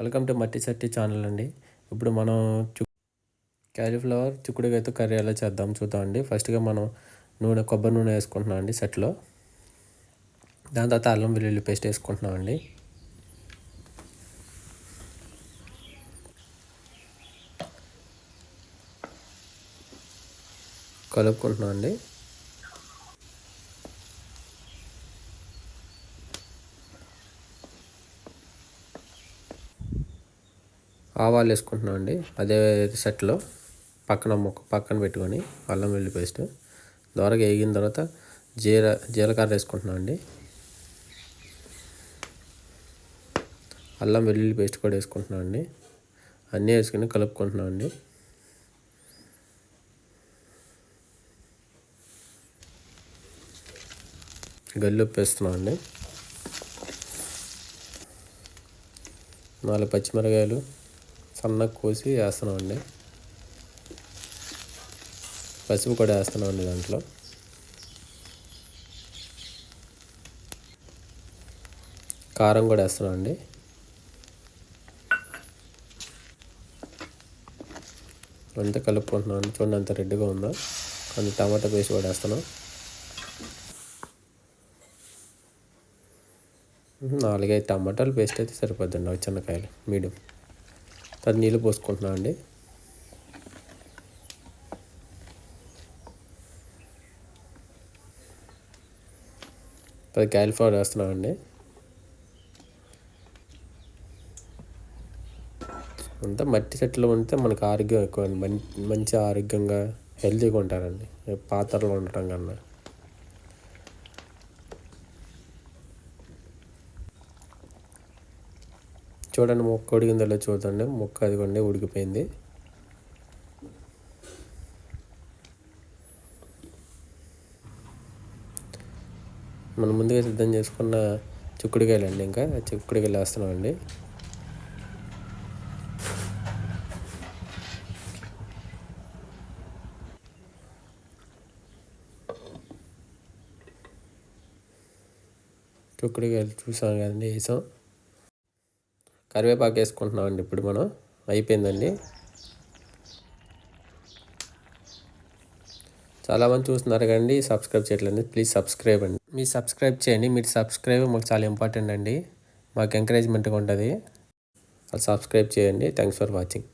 Welcome to మట్టి చట్టి channel అండి. ఇప్పుడు మనం చు క్యాలీఫ్లవర్ చిక్కుడుకాయతో కర్రీ ఎలా చేద్దాం చూద్దామండి ఫస్ట్గా మనం నూనె కొబ్బరి నూనె వేసుకుంటున్నాం అండి సెట్లో. దాని తర్వాత అల్లం వెల్లుల్లి పేస్ట్ వేసుకుంటున్నాం అండి. కలుపుకుంటున్నాం అండి. ఆవాలు వేసుకుంటున్నాం అండి. అదే సెట్లో పక్కన మొక్క పక్కన పెట్టుకొని అల్లం వెల్లి పేస్ట్ దోరగా వేగిన తర్వాత జీర జీలకర్ర వేసుకుంటున్నాం అండి. అల్లం వెల్లుల్లి పేస్ట్ కూడా వేసుకుంటున్నాం అండి. అన్నీ వేసుకుని కలుపుకుంటున్నాం అండి. గల్లుప్పు వేస్తున్నాం అండి. నాలుగు పచ్చిమిరకాయలు సన్నగా కోసి వేస్తున్నాం అండి పసుపు కూడా వేస్తున్నాం అండి దాంట్లో. కారం కూడా వేస్తున్నాం అండి అంతా కలుపుకుంటున్నాం చూడండి అంత రెడ్గా ఉందో? కానీ టమాటా పేస్ట్ కూడా వేస్తున్నాం. నాలుగైదు టమాటాలు పేస్ట్ అయితే సరిపోద్దండి అవి చిన్నకాయలు మీడియం. తర్వాత నీళ్ళు పోసుకుంటున్నాం అండి. పది క్యాలిఫ్లవర్ వేస్తున్నాం అండి. అంతా మట్టి చెట్లు ఉంటే మనకు ఆరోగ్యం ఎక్కువ మంచి ఆరోగ్యంగా హెల్తీగా ఉంటారండి. పాత్రలో ఉండటం కన్నా. చూడండి మొక్క ఉడికిందో చూడండి మొక్క అదిగోండి ఉడికిపోయింది. మనం ముందుగా సిద్ధం చేసుకున్న చిక్కుడుకాయలు అండి ఇంకా. చిక్కుడుకాయలు వేస్తున్నాం అండి చిక్కుడుకాయలు చూసాం కదండి వేసాం. కరివేపాకు వేసుకుంటున్నామండి ఇప్పుడు మనం. అయిపోయిందండి. చాలామంది చూస్తున్నారు కండి సబ్స్క్రైబ్ చేయట్లేదు. ప్లీజ్ సబ్స్క్రైబ్ అండి. మీరు సబ్స్క్రైబ్ చేయండి. మీరు సబ్స్క్రైబ్ మాకు చాలా ఇంపార్టెంట్ అండి. మాకు ఎంకరేజ్మెంట్గా ఉంటుంది. సబ్స్క్రైబ్ చేయండి. Thanks for watching.